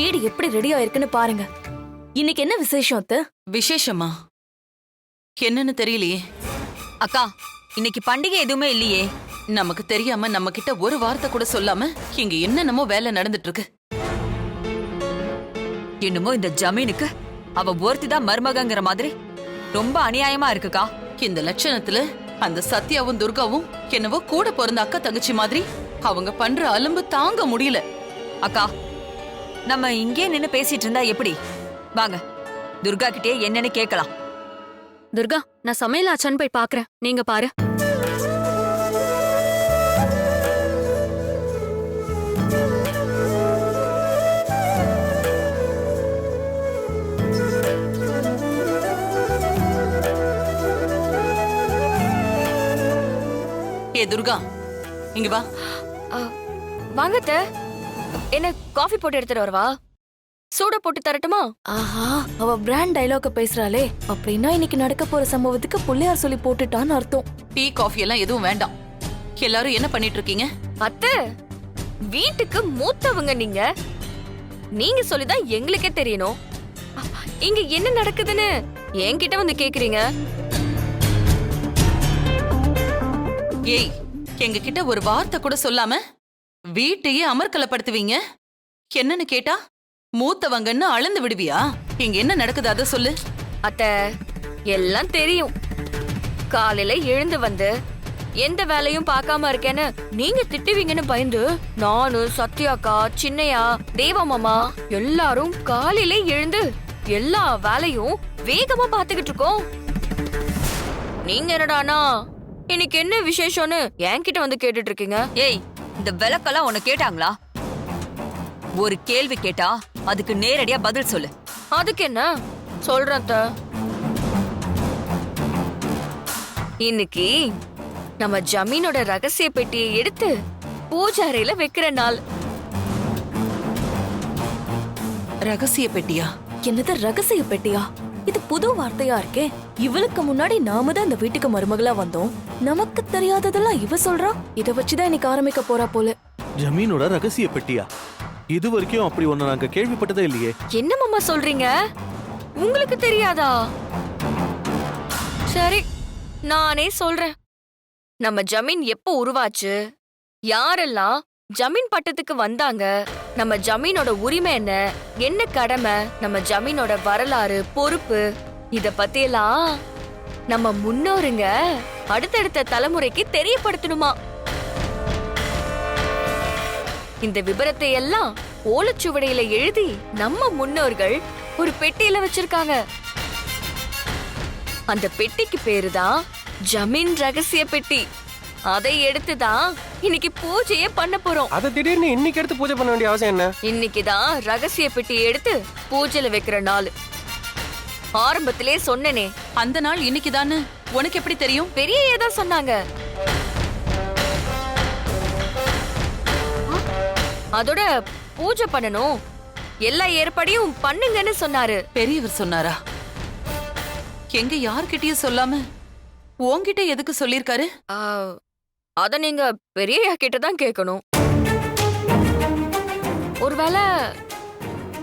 எப்படி ரெடி ஆயிருக்குன்னு பாருங்க. இன்னைக்கு என்ன விசேஷம் அத்தை? விசேஷமா? என்னன்னு தெரியலையே. அக்கா இன்னைக்கு பண்டிகை எதுவுமே இல்லையே. நமக்கு தெரியாம நம்ம கிட்ட ஒரு வார்த்தை கூட சொல்லாம இங்க என்னென்னமோ வேலை நடந்துட்டு இருக்கு என்னமோ இந்த ஜமீனுக்கு அவ ஒருத்தி தான் மருமகங்கிற மாதிரி ரொம்ப அநியாயமா இருக்குக்கா. இந்த லட்சணத்துல அந்த சத்யாவும் துர்காவும் என்னவோ கூட பிறந்த அக்கா தங்கச்சி மாதிரி அவங்க பண்ற அலும்பு தாங்க முடியல. அக்கா நம்ம இங்கே நின்னு பேசிட்டு இருந்தா எப்படி? வாங்க. துர்கா கிட்டே என்னன்னு கேட்கலாம். துர்கா நான் சமையல் ஆச்சான்னு போய் பாக்குறேன். நீங்க பாரு. ஏ துர்கா இங்க வா. வாங்க அத்தை. என்ன காஃபி போட்டு எடுத்துட்டு வரவா? சூட போட்டு தரட்டுமா? ஆஹா அவ பிராண்ட் டைலாக பேசுறாளே. அப்படின்னா இன்னைக்கு நடக்க போற சம்பவத்துக்கு புள்ளையார் சொல்லி போட்டுட்டான்னு அர்த்தம். டீ காஃபி எல்லாம் எதுவும் வேண்டாம். எல்லாரும் என்ன பண்ணிட்டு இருக்கீங்க அத்தை வீட்டுக்கு மூத்தவங்க நீங்க. நீங்க சொல்லிதான் எங்களுக்கே தெரியணும். இங்க என்ன நடக்குதுன்னு என்கிட்ட வந்து கேக்குறீங்க. ஏய் எங்க கிட்ட ஒரு வார்த்தை கூட சொல்லாம வீட்டையே அமர்க்கலப்படுத்துவீங்க? என்னன்னு கேட்டா மூத்தவங்கன்னு அளந்து விடுவியா? இங்க என்ன நடக்குது அத சொல்லு. அத்த எல்லாம் தெரியும். காலையில எழுந்து வந்து எந்த வேலையும் பார்க்காம இருக்கேன்னு நீங்க திட்டுவீங்கன்னு பயந்து நானு சத்யாக்கா சின்னையா தேவமாமா எல்லாரும் காலையில எழுந்து எல்லா வேலையும் வேகமா பாத்துக்கிட்டு இருக்கோம். நீங்க என்னடானா இன்னைக்கு என்ன விசேஷம்னு என்கிட்ட வந்து கேட்டுட்டு இருக்கீங்க ஏய் இந்த விளக்கெல்லாம் உன்னை கேட்டாங்களா? ஒரு கேள்வி கேட்டா அதுக்கு நேரடியா பதில் சொல்லு. அதுக்கு என்ன? சொல்றேன் அத்தை. இன்னைக்கு நம்ம ஜமீனோட ரகசிய பெட்டியை எடுத்து பூஜை அறையில வைக்கிற நாள். ரகசிய பெட்டியா? என்னது ரகசிய பெட்டியா? இது புது வார்த்தையா இருக்கே. இவளுக்கு முன்னாடி நாம தான் இந்த வீட்டுக்கு மருமகளா வந்தோம். நமக்கு தெரியாததெல்லாம் இவ சொல்றா? இத வச்சுதான் இன்னைக்கு ஆரம்பிக்க போறா போல. ஜமீனோட ரகசிய பெட்டியா? இது வரைக்கும் அப்படி ஒண்ணு நாங்க கேள்விப்பட்டதே இல்லையே. என்ன மாமா சொல்றீங்க? உங்களுக்கு தெரியாதா? சரி நானே சொல்றேன். நம்ம ஜமீன் எப்போ உருவாச்சு? யாரெல்லாம் ஜமீன் பட்டத்துக்கு வந்தாங்க. நம்ம ஜமீனோட உரிமை என்ன? என்ன கடமை? நம்ம ஜமீனோட வரலாறு பொறுப்பு இத பத்தியெல்லாம் நம்ம முன்னோருங்க அடுத்தடுத்த தலைமுறைக்கு தெரியப்படுத்தணுமா? இந்த விபரத்தை எல்லாம் ஓலச்சுவடையில எழுதி நம்ம முன்னோர்கள் ஒரு பெட்டியில வச்சிருக்காங்க. அந்த பெட்டிக்கு பேரு தான் ஜமீன் ரகசிய பெட்டி. அதை எடுத்து தான் இன்னைக்கு பூஜையே பண்ண போறோம். அதை திடீர்னு இன்னைக்கு எடுத்து பூஜை பண்ண வேண்டிய அவசியம் என்ன? இன்னைக்கு தான் ரகசிய பெட்டியை எடுத்து பூஜையில வைக்கிற நாள். ஆரம்பத்திலே சொன்னனே. அந்த நாள் இன்னைக்குதான்னு உனக்கு எப்படி தெரியும்? பெரிய ஏதோ சொன்னாங்க. அதோட பூஜை பண்ணணும். எல்லா ஏற்பாடையும் பண்ணுங்கன்னு சொன்னாரு. பெரியவர் சொன்னாரா? எங்க யார்கிட்டயும் சொல்லாம உன்கிட்ட எதுக்கு சொல்லிருக்காரு ஆ, அத நீங்க பெரியயா கிட்ட தான் கேட்கணும் ஒருவேளை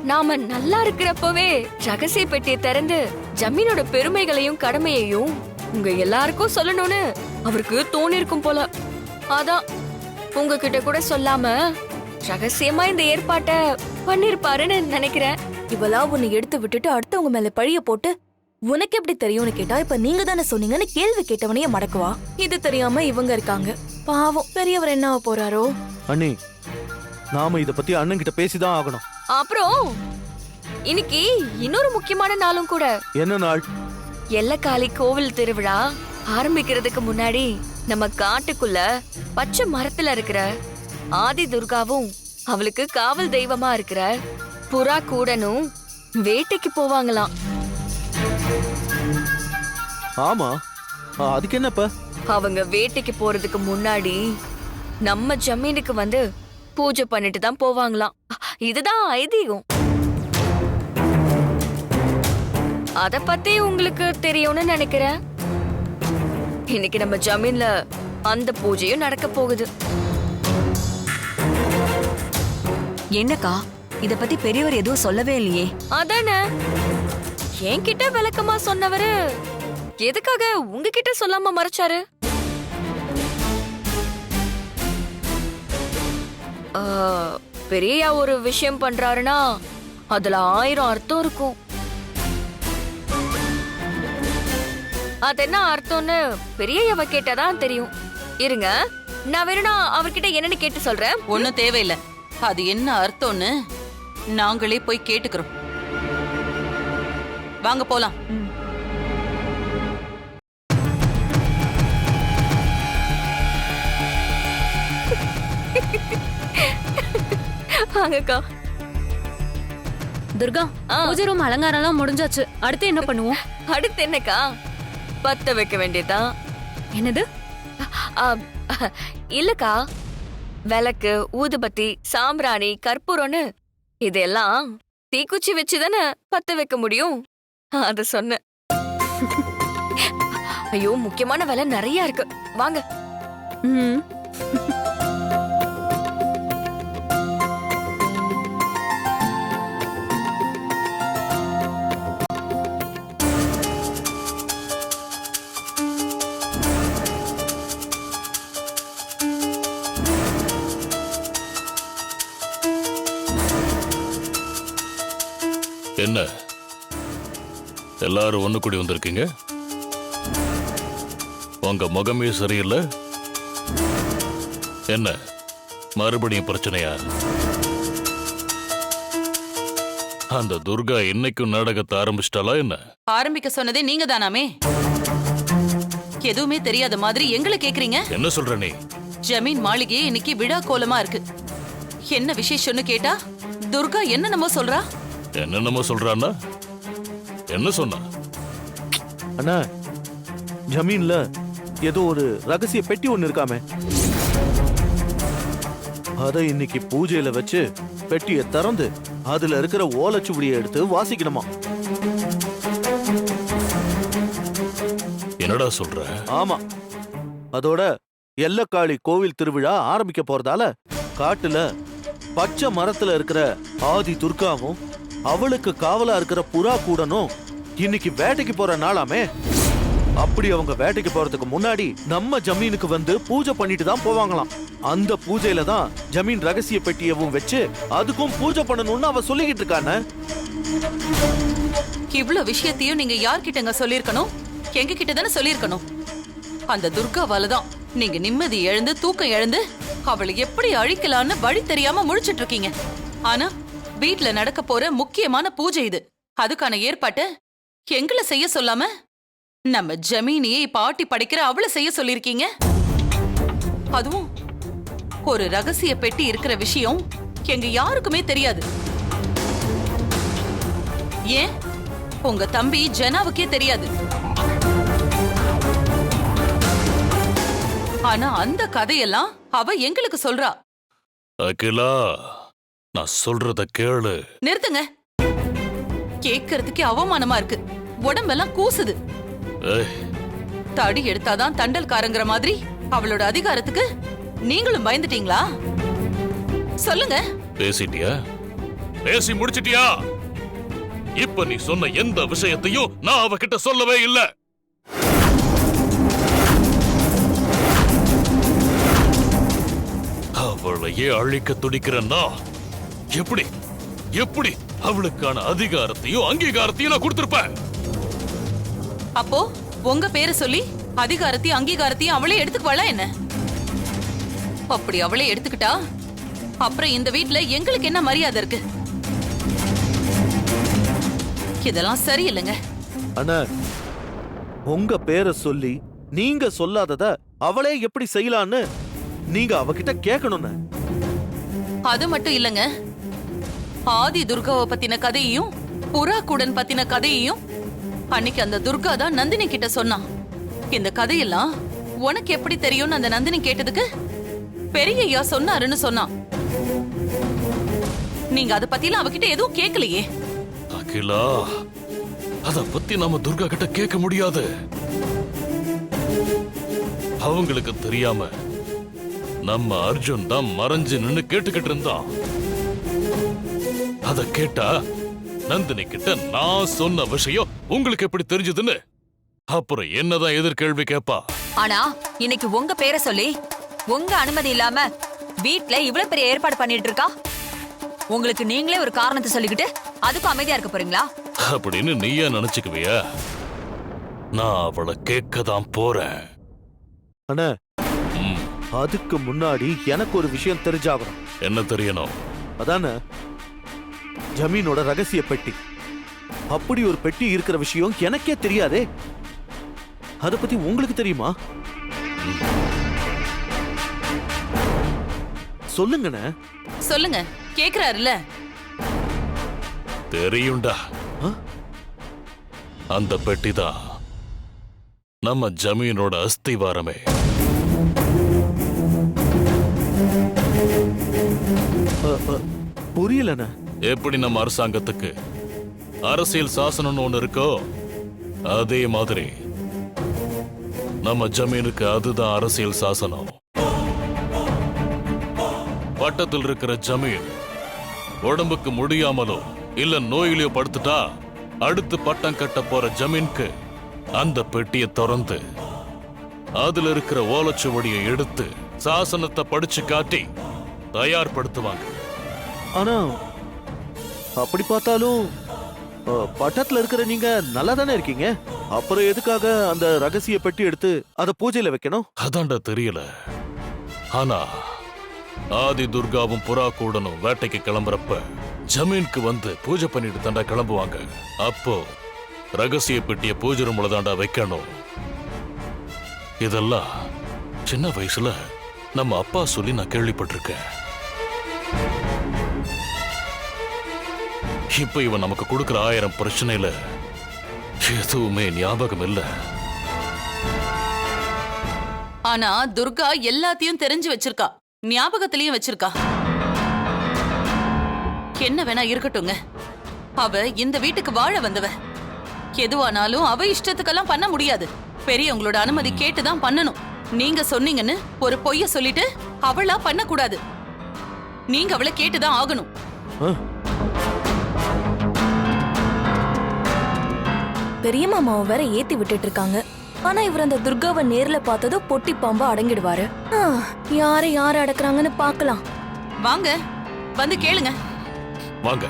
நாம நல்லா இருக்கிறப்பவே ரகசிய பெட்டியை திறந்து ஜமீனோட பெருமைகளையும் கடமையையும் உங்க எல்லாருக்கும் சொல்லணும்னு அவருக்கு தோணிருக்கும் போல. அதான் உங்ககிட்ட கூட சொல்லாம ரகசியமா இந்த ஏற்பாட்டை பண்ணிருப்பாருன்னு நினைக்கிறேன். இவளா உன்னை எடுத்து விட்டுட்டு அடுத்தவங்க மேல பழிய போட்டு உனக்கு எப்படி தெரியும்னு கேட்டா இப்ப நீங்க தானே சொன்னீங்கன்னு கேள்வி கேட்டவனையே மடக்குவா? இது தெரியாம இவங்க இருக்காங்க. பாவம் பெரியவர் என்ன ஆகப் போறாரோ? அண்ணி நாம இத பத்தி அண்ணன் கிட்ட பேசிதான் ஆகணும். அப்புறம் இன்னைக்கு இன்னொரு முக்கியமான நாளும் கூட. என்ன நாள்? எல்லக்காளி கோவில் திருவிழா ஆரம்பிக்கிறதுக்கு முன்னாடி நம்ம காட்டுக்குள்ள பச்சை மரத்துல இருக்கிற ஆதி துர்காவும் அவளுக்கு காவல் தெய்வமா இருக்கிற புறா கூடனும் வேட்டைக்கு போவாங்களாம். ஆமா. அதுக்கு என்னப்ப? அவங்க வேட்டைக்கு போறதுக்கு முன்னாடி நம்ம ஜமீனுக்கு வந்து பூஜை பண்ணிட்டு தான் போவாங்களாம். இதுதான் ஐதீகம். அத பத்தி உங்களுக்கு தெரியும்னு நினைக்கிறேன். இன்னைக்கு நம்ம ஜமீன்ல அந்த பூஜையும் நடக்க போகுது. என்னக்கா? இத பத்தி பெரியவர் எதுவும் சொல்லவே இல்லையே. அதானே? என்கிட்ட விளக்கமா சொன்னவரு எதுக்காக உங்ககிட்ட சொல்லாம மறைச்சாரு? ஆ, பெரியய்யா ஒரு விஷயம் பண்றாருன்னா அதுல ஆயிரம் அர்த்தம் இருக்கும். அது என்ன அர்த்தம்னு பெரியய்யாவை கேட்டாதான் தெரியும். இருங்க நான் வேணும்னா அவர்கிட்ட என்னன்னு கேட்டு சொல்றேன். ஒண்ணும் தேவையில்ல. அது என்ன அர்த்தம்னு நாங்களே போய் கேட்டுக்கிறோம். வாங்க போலாம். வாங்கக்கா துர்கா. பூஜை ரூம் அலங்காரம்லாம் முடிஞ்சாச்சு. அடுத்து என்ன பண்ணுவோம்? அடுத்து என்னக்கா? பத்த வைக்க வேண்டியதான் என்னது? இல்லக்கா. விளக்கு ஊதுபத்தி சாம்பிராணி கற்பூரம்னு இதெல்லாம் தீக்குச்சி வச்சுதானே பத்த வைக்க முடியும்? அத சொன்னேன். ஐயோ முக்கியமான வேலை நிறைய இருக்கு. வாங்க. ம். என்ன? எல்லாரும் ஒண்ணு கூடி வந்திருக்கீங்க? உங்க முகமே சரியில்லை? என்ன? மறுபடியும் பிரச்சனையா? அந்த துர்கா இன்னைக்கும் நாடகத்தை ஆரம்பிச்சிட்டாளா என்ன? ஆரம்பிக்க சொன்னதே நீங்க தானாமே. எதுவுமே தெரியாத மாதிரி எங்களை கேக்குறீங்க? என்ன சொல்ற நீ? ஜமீன் மாளிகையே இன்னைக்கு விழா கோலமா இருக்கு. என்ன விசேஷம்னு கேட்டா துர்கா என்னென்னமோ சொல்றா. என்னென்னமோ சொல்றான்னா? என்ன சொன்னா? அண்ணா ஜமீன்ல ஏதோ ஒரு ரகசிய பெட்டி ஒண்ணு இருக்காமே. அத இன்னைக்கு பூஜையில வச்சு பெட்டியை திறந்து அதுல இருக்கிற ஓலைச்சுவடியை எடுத்து வாசிக்கணுமா? என்னடா சொல்ற? ஆமா. அதோட எல்லக்காளி கோவில் திருவிழா ஆரம்பிக்க போறதால காட்டுல பச்சை மரத்துல இருக்கிற ஆதி துர்காவும் அவளுக்கு காவலா இருக்கிற புறா கூடனும் இன்னைக்கு வேட்டைக்கு போற நாளாமே. அப்படி அவங்க வேட்டைக்கு போறதுக்கு முன்னாடி நம்ம ஜமீனுக்கு வந்து பூஜை பண்ணிட்டு தான் போவாங்களாம். அந்த பூஜையில தான் ஜமீன் ரகசிய பெட்டியவும் வச்சு அதுக்கும் பூஜை பண்ணணும்னு அவ சொல்லிக்கிட்டு இருக்கான. இவ்வளவு விஷயத்தையும் நீங்க யார்கிட்டங்க சொல்லிருக்கணும் எங்க கிட்ட தானே சொல்லிருக்கணும் அந்த துர்காவால தான் நீங்க நிம்மதி எழுந்து தூக்கம் இழந்து அவளை எப்படி அழிக்கலான்னு வழி தெரியாம முழிச்சிட்டு இருக்கீங்க. ஆனா வீட்ல நடக்க போற முக்கியமான பூஜை இது. அதுக்கான ஏற்பாட்டை எங்களை செய்ய சொல்லாம? நம்ம ஜமீனியை பாட்டி படைக்கிற அவளை செய்ய சொல்லிருக்கீங்க அதுவும் ஒரு ரகசிய பெட்டி இருக்கிற விஷயம் எங்க யாருக்குமே தெரியாது. ஏன்? உங்க தம்பி ஜனாவுக்கே தெரியாது. ஆனா அந்த கதையெல்லாம் அவ எங்களுக்கு சொல்றா. அகிலா நான் சொல்றத கேளு. நிறுத்துங்க. கேக்குறதுக்கே அவமானமா இருக்கு. உடம்பெல்லாம் கூசுது. ஏய். தடி எடுத்தாதான் தண்டல்காரங்கிற மாதிரி அவளோட அதிகாரத்துக்கு நீங்களும் பயந்துட்டீங்களா? சொல்லுங்க. பேசிட்டியா? பேசி முடிச்சிட்டியா? இப்ப நீ சொன்ன எந்த விஷயத்தையும் நான் அவகிட்ட சொல்லவே இல்ல. அவளையே அழிக்க துடிக்கிறன்னா எப்படி? எப்படி? அவளுக்கான அதிகாரத்தையும் அங்கீகாரத்தையும் நான் கொடுத்திருப்பேன். அப்போ உங்க பேரை சொல்லி அதிகாரத்தையும் அங்கீகாரத்தையும் அவளே எடுத்துக்குவாளா என்ன? அப்படி அவளே எடுத்துக்கிட்டா அப்புறம் இந்த வீட்ல எங்களுக்கு என்ன மரியாதை இருக்கு? இதெல்லாம் சரியில்லைங்க. அண்ணா உங்க பேரை சொல்லி நீங்க சொல்லாதத அவளே எப்படி செய்யலான்னு நீங்க அவகிட்ட கேட்கணும்னு அது மட்டும் இல்லங்க. ஆதி துர்காவை பத்தின கதையையும் புறாக்குடன் பத்தின கதையையும் அன்னைக்கு அந்த துர்கா தான் நந்தினி கிட்ட சொன்னான் இந்த கதையெல்லாம் உனக்கு எப்படி தெரியும்னு அந்த நந்தினி கேட்டதுக்கு பெரியய்யா சொன்னாருன்னு சொன்னான் நீங்க அத பத்திலாம் அவகிட்ட எதுவும் கேட்கலையே அகிலா அத பத்தி நாம துர்கா கிட்ட கேட்க முடியாது. அவங்களுக்கு தெரியாம நம்ம அர்ஜுன் தான் மறைஞ்சு நின்னு கேட்டுக்கிட்டு இருந்தான். அத கேட்டா நந்தினி கிட்ட நான் சொன்ன விஷயம் உங்களுக்கு எப்படி தெரிஞ்சதுன்னு? அப்புறம் என்னதான் எதிர்கேள்வி கேப்பா? ஆனா இன்னைக்கு உங்க பேரை சொல்லி உங்க அனுமதி இல்லாம வீட்ல இவ்வளவு பெரிய ஏற்பாடு பண்ணிட்டு இருக்கா? உங்களுக்கு நீங்களே ஒரு காரணத்தை சொல்லிக்கிட்டு அதுக்கும் அமைதியா இருக்க போறீங்களா? அப்படின்னு நீயே நினைச்சுக்குவியா? நான் அவளை கேட்க தான் போறேன். அண்ணா அதுக்கு முன்னாடி எனக்கு ஒரு விஷயம் தெரிஞ்சாகணும். என்ன தெரியணும்? அதானே? ஜமீனோட ரகசிய பெட்டி. அப்படி ஒரு பெட்டி இருக்கிற விஷயம் எனக்கே தெரியாதே. அத பத்தி உங்களுக்கு தெரியுமா? சொல்லுங்கண்ணே. சொல்லுங்க. கேக்குறாருல்ல. தெரியும்டா? அந்த பெட்டிதான் நம்ம ஜமீனோட அஸ்திவாரமே. புரியலண்ணே. எப்படி நம்ம அரசாங்கத்துக்கு? அரசியல் சாசனம்னு ஒன்று இருக்கோ அதே மாதிரி நம்ம ஜமீனுக்கு அதுதான் அரசியல் சாசனம். பட்டத்தில் இருக்கிற ஜமீன் உடம்புக்கு முடியாமலோ இல்ல நோயிலையோ படுத்துட்டா அடுத்து பட்டம் கட்ட போற ஜமீனுக்கு அந்த பெட்டியை திறந்து அதுல இருக்கிற ஓலச்சுவடியை எடுத்து சாசனத்தை படிச்சு காட்டி தயார்படுத்துவாங்க. ஆனா அப்படி பார்த்தாலும் பட்டத்துல இருக்கிற நீங்க நல்லா தானே இருக்கீங்க? அப்புறம் எதுக்காக அந்த ரகசிய பெட்டி எடுத்து அத பூஜையில வைக்கணும்? அதான்டா தெரியல. ஆனா ஆதி துர்காவும் புறா கூடனும் வேட்டைக்கு கிளம்புறப்ப ஜமீனுக்கு வந்து பூஜை பண்ணிட்டு தாண்டா கிளம்புவாங்க. அப்போ ரகசிய பெட்டிய பூஜை ரூம்ல தாண்டா வைக்கணும். இதெல்லாம் சின்ன வயசுல நம்ம அப்பா சொல்லி நான் கேள்விப்பட்டிருக்கேன். இப்ப இவன் நமக்கு கொடுக்கிற ஆயிரம் பிரச்சனையில எதுவுமே ஞாபகம் இல்லை. ஆனா துர்கா எல்லாத்தையும் தெரிஞ்சு வச்சிருக்கா. ஞாபகத்திலயும் வச்சிருக்கா. என்ன வேணா இருக்கட்டுங்க அவ இந்த வீட்டுக்கு வாழ வந்தவ. எதுவானாலும் அவ இஷ்டத்துக்கெல்லாம் பண்ண முடியாது. பெரியவங்களோட அனுமதி கேட்டுதான் பண்ணணும். நீங்க சொன்னீங்கன்னு ஒரு பொய்ய சொல்லிட்டு அவளா பண்ணக்கூடாது. நீங்க அவளை கேட்டுதான் ஆகணும். பெரிய மாமாவை வேற ஏத்தி விட்டுட்டு இருக்காங்க. ஆனா இவர் அந்த துர்காவை நேர்ல பார்த்ததும் பொட்டி பாம்பா அடங்கிடுவாரு. ஆ, யாரை யார் அடக்குறாங்கன்னு பார்க்கலாம். வாங்க வந்து கேளுங்க. வாங்க.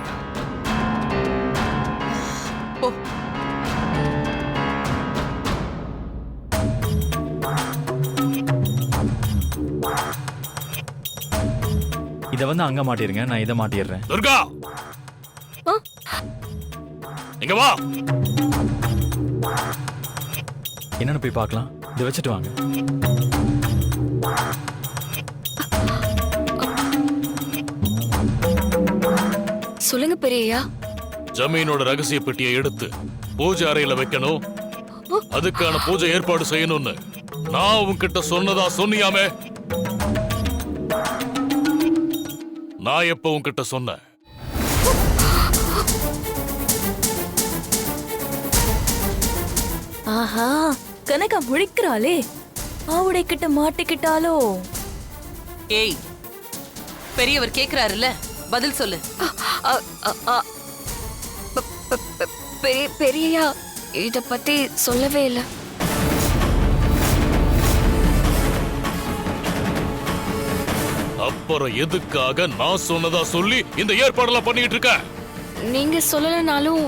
இதை வந்து அங்க மாட்டிருங்க நான் இதை மாட்டிடுறேன். துர்கா! இங்க வா. என்னன்னு போய் பார்க்கலாம். இதை வச்சுட்டு வாங்க. சொல்லுங்க பெரியய்யா. ஜமீனோட ரகசிய பெட்டியை எடுத்து பூஜை அறையில வைக்கணும். அதுக்கான பூஜை ஏற்பாடு செய்யணும்னு. நான் உன்கிட்ட சொன்னதா சொன்னியாமே. நான் எப்ப உன்கிட்ட சொன்னேன்? ஆஹா கனகா முழிக்கிறாளே. ஆவுடை கிட்ட மாட்டிக்கிட்டாலோ ஏய் பெரியவர் கேக்குறாருல்ல பதில் சொல்லு. பெரிய பெரியய்யா இத பத்தி சொல்லவே இல்லை. அப்புறம் எதுக்காக நான் சொன்னதா சொல்லி இந்த ஏற்பாடெல்லாம் பண்ணிட்டு இருக்க? நீங்க சொல்லலைனாலும்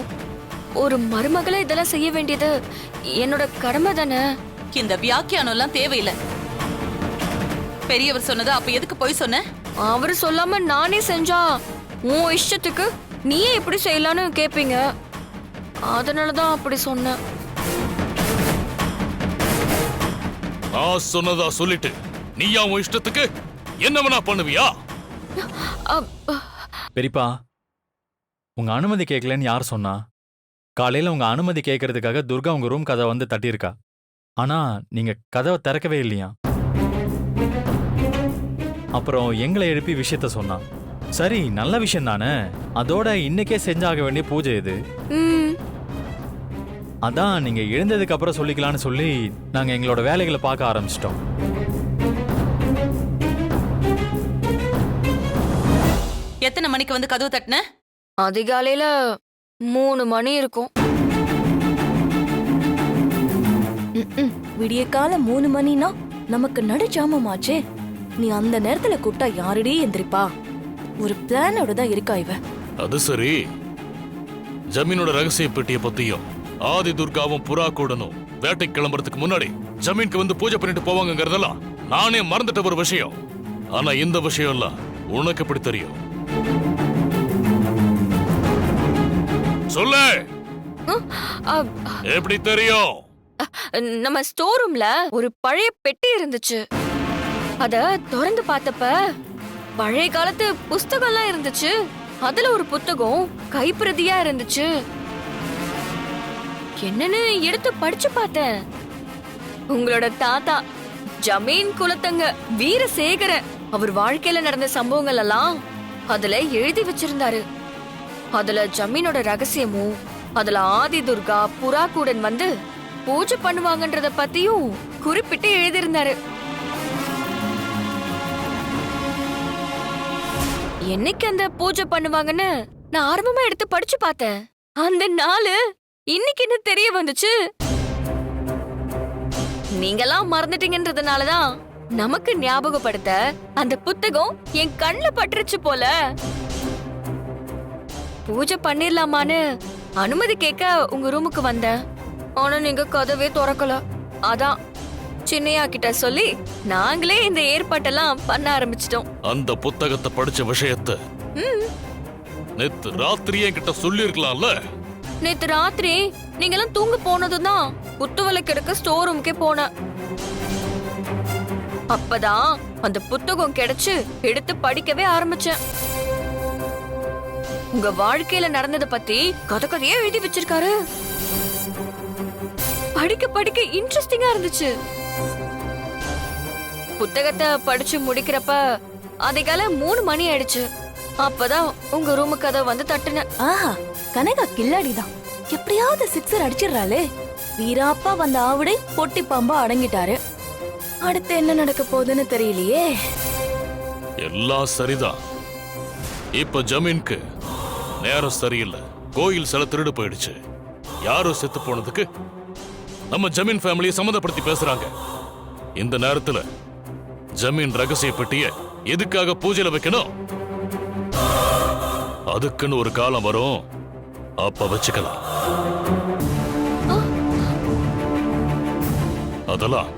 ஒரு மருமகளை இதெல்லாம் செய்ய வேண்டியது என்னோட கடமை தானே? இந்த வியாக்கியானம் எல்லாம் தேவையில்லை. பெரியவர் சொன்னது அப்ப எதுக்கு போய் சொன்ன? அவரு சொல்லாம நானே செஞ்சா உன் இஷ்டத்துக்கு நீயே எப்படி செய்யலான்னு கேப்பீங்க. அதனாலதான் அப்படி சொன்னேன். நான் சொன்னதா சொல்லிட்டு நீயா உன் இஷ்டத்துக்கு என்ன வேணா பண்ணுவியா? பெரியப்பா உங்க அனுமதி கேட்கலன்னு யார் சொன்னா? காலையில உங்க அனுமதி கேட்கறதுக்காக துர்கா உங்க ரூம் கதவை வந்து தட்டியிருக்கா. ஆனா நீங்க கதவை திறக்கவே இல்லையா? அப்புறம் எங்களை எழுப்பி விஷயத்த சொன்னா. சரி நல்ல விஷயம் தானே? அதோட இன்னைக்கே செஞ்சாக வேண்டிய பூஜை இது. ம், அதான் நீங்க எழுந்ததுக்கு அப்புறம் சொல்லிக்கலாம்னு சொல்லி நாங்க எங்களோட வேலைகளை பார்க்க ஆரம்பிச்சிட்டோம். எத்தனை மணிக்கு வந்து கதவு தட்டின? அதிகாலையில மூணு மணி இருக்கும். விடிய கால மூணு மணினா? நமக்கு நடுஜாமமாச்சே நீ அந்த நேரத்துல கூப்பிட்டா யாருடே எந்திரிப்பா? ஒரு பிளானோட தான் இருக்கா இவ? அது சரி. ஜமீனோட ரகசிய பெட்டிய பத்தியும் ஆதி துர்காவும் புறா கூடனும் வேட்டைக்கு கிளம்புறதுக்கு முன்னாடி ஜமீனுக்கு வந்து பூஜை பண்ணிட்டு போவாங்கங்கறதெல்லாம் நானே மறந்துட்ட ஒரு விஷயம். ஆனா இந்த விஷயம் எல்லாம் உனக்கு எப்படி தெரியும்? சொல்லு. எப்படி தெரியும்? நம்ம ஸ்டோர் ரூம்ல ஒரு பழைய பெட்டி இருந்துச்சு. அத திறந்து பார்த்தப்ப பழைய காலத்து புஸ்தகம்லாம் இருந்துச்சு. அதுல ஒரு புத்தகம் கைப்பிரதியா இருந்துச்சு. என்னன்னு எடுத்து படிச்சு பார்த்தேன். உங்களோட தாத்தா ஜமீன் குலத்தங்க வீரசேகர அவர் வாழ்க்கையில நடந்த சம்பவங்கள் எல்லாம் அதுல எழுதி வச்சிருந்தாரு. அதுல ஜமீனோட ரகசியமும் அதுல ஆதி துர்கா புறாக்கூடன் வந்து பூஜை பண்ணுவாங்கன்றத பத்தியும் குறிப்பிட்டு எழுதியிருந்தாரு. என்னைக்கு அந்த பூஜை பண்ணுவாங்கன்னு நான் ஆர்வமா எடுத்து படிச்சு பார்த்தேன். அந்த நாளு இன்னைக்கு என்ன தெரிய வந்துச்சு? நீங்கெல்லாம் மறந்துட்டீங்கன்றதுனாலதான் நமக்கு ஞாபகப்படுத்த அந்த புத்தகம் என் கண்ணுல பட்டுருச்சு போல. பூஜை பண்ணிரலாமான்னு அனுமதி கேட்க உங்க ரூமுக்கு வந்தேன். ஆனா நீங்க கதவே திறக்கல. அதான் சின்னையா கிட்ட சொல்லி நாங்களே இந்த ஏற்பாட்டெல்லாம் பண்ண ஆரம்பிச்சிட்டோம். அந்த புத்தகத்தை படிச்ச விஷயத்த நேத்து ராத்திரி என்கிட்ட சொல்லிருக்கலாம்ல நேத்து ராத்திரி நீங்கெல்லாம் தூங்க போனதும் தான் புத்துவலை கிடக்க ஸ்டோர் ரூமுக்கே போனேன். அப்பதான் அந்த புத்தகம் கிடைச்சு எடுத்து படிக்கவே ஆரம்பிச்சேன். உங்க வாழ்க்கையில நடந்தத பத்தி கதை கதையா எழுதி வச்சிருக்காரு. படிக்க படிக்க இன்ட்ரெஸ்டிங்கா இருந்துச்சு. புத்தகத்தை படிச்சு முடிக்கிறப்ப அதிகாலை மூணு மணி ஆயிடுச்சு. அப்பதான் உங்க ரூமு கதை வந்து தட்டுனேன். ஆஹா கனகா கில்லாடிதான். எப்படியாவது சிக்ஸர் அடிச்சிடுறாளே. வீராப்பா வந்த ஆவுடை பொட்டி பாம்பா அடங்கிட்டாரு. அடுத்து என்ன நடக்க போகுதுன்னு தெரியலையே. எல்லாம் சரிதான். இப்ப ஜமீனுக்கு நேரம் சரியில்லை. கோயில் சில திருடு போயிடுச்சு. யாரோ செத்து போனதுக்கு நம்ம ஜமீன் ஃபேமிலியை சம்மந்தப்படுத்தி பேசுறாங்க. இந்த நேரத்துல ஜமீன் ரகசிய பெட்டிய எதுக்காக பூஜையில வைக்கணும்? அதுக்குன்னு ஒரு காலம் வரும். அப்ப வச்சுக்கலாம். அதெல்லாம்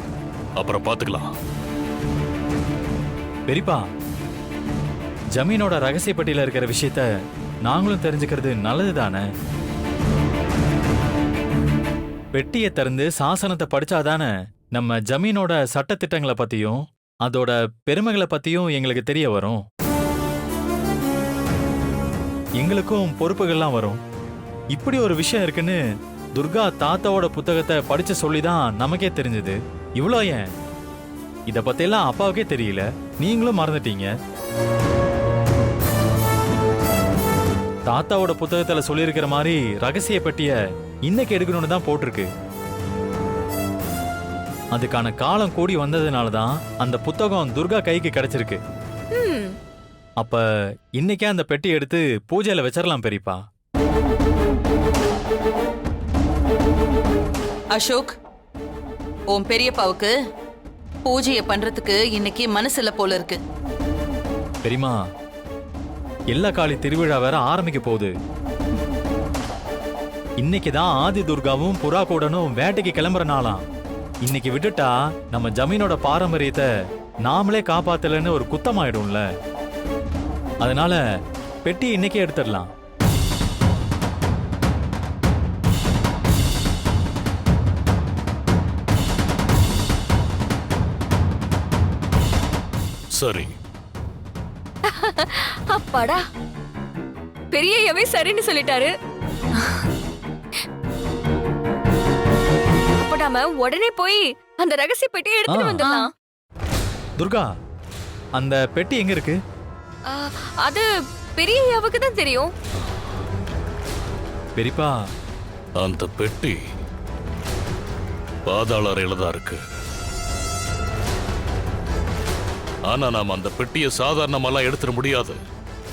அப்புறம் பாத்துக்கலாம் பெரியப்பா ஜமீனோட ரகசிய பெட்டியில இருக்கிற விஷயத்த நாங்களும் தெரிஞ்சுக்கிறது நல்லது தானே பெட்டியை திறந்து சாசனத்தை படிச்சாதானே நம்ம ஜமீனோட சட்டத்திட்டங்களை பத்தியும் அதோட பெருமைகளை பத்தியும் எங்களுக்கு தெரிய வரும். எங்களுக்கும் பொறுப்புகள்லாம் வரும். இப்படி ஒரு விஷயம் இருக்குன்னு துர்கா தாத்தாவோட புத்தகத்தை படிச்சு சொல்லிதான் நமக்கே தெரிஞ்சது. இவ்வளோ ஏன்? இதை பத்தியெல்லாம் அப்பாவுக்கே தெரியல. நீங்களும் மறந்துட்டீங்க. தாத்தாவோட புத்தகத்துல சொல்லியிருக்கிற மாதிரி ரகசிய பெட்டிய இன்னைக்கு எடுக்கணும்னு தான் போட்டிருக்கு. அதுக்கான காலம் கூடி வந்ததுனால தான் அந்த புத்தகம் துர்கா கைக்கு கிடைச்சிருக்கு. ம். அப்ப இன்னைக்கே அந்த பெட்டி எடுத்து பூஜையில வச்சிடலாம் பெரியப்பா. அசோக் உன் பெரியப்பாவுக்கு பூஜையை பண்றதுக்கு இன்னைக்கு மனசுல போல இருக்கு. பெரியமா எல்லா காளி திருவிழா வேற ஆரம்பிக்க போகுது. இன்னைக்கு தான் ஆதி துர்காவும் புறா கூடனும் வேட்டைக்கு கிளம்புற நாளாம். இன்னைக்கு விட்டுட்டா நம்ம ஜமீனோட பாரம்பரியத்தை நாமளே காப்பாத்தலன்னு ஒரு குத்தமாயிடும்ல. அதனால பெட்டி இன்னைக்கே எடுத்துடலாம். சரி. அப்பாடா. பெரியய்யவே சரின்னு சொல்லிட்டாரு. அப்ப நாம உடனே போய் அந்த ரகசிய பெட்டியை எடுத்துட்டு. வந்துடலாம். துர்கா அந்த பெட்டி எங்க இருக்கு? அது பெரியய்யாவுக்கு தான் தெரியும். பெரியப்பா. அந்த பெட்டி பாதாள அறையில தான் இருக்கு. ஆனா நாம் அந்த பெட்டியை சாதாரணமெல்லாம் எடுத்துட முடியாது.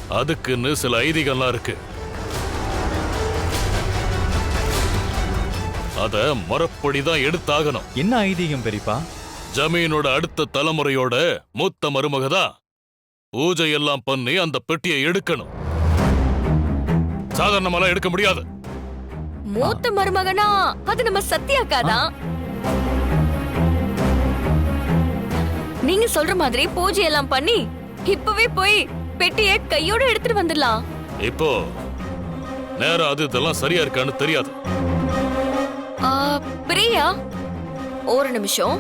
அதுக்குன்னு சில ஐதீகம்லாம் இருக்கு. அத முறப்படி தான் எடுத்தாகணும். என்ன ஐதீகம் பெரியப்பா? ஜமீனோட அடுத்த தலைமுறையோட மூத்த மருமக பூஜை எல்லாம் பண்ணி அந்த பெட்டியை எடுக்கணும். சாதாரணமெல்லாம் எடுக்க முடியாது. மூத்த மருமகனா? அது நம்ம சத்யாக்கா நீங்க சொல்ற மாதிரி பூஜை எல்லாம் பண்ணி இப்பவே போய் பெட்டியை கையோட எடுத்துட்டு வந்துடலாம். இப்போ நேரம் அது இதெல்லாம் சரியா இருக்கான்னு தெரியாது. ஆ, பிரியா ஒரு நிமிஷம்.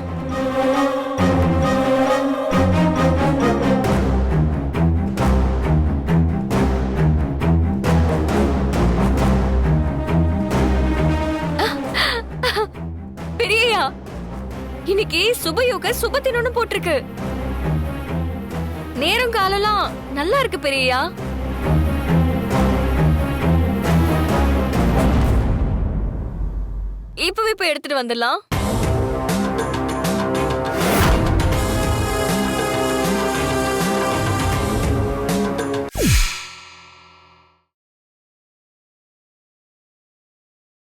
இன்னைக்கு சுபயோக சுபத்தினு போட்டிருக்கு. நேரம் காலலாம் நல்லா இருக்கு பெரியா இப்பவே போய் எடுத்துட்டு வந்துடலாம்.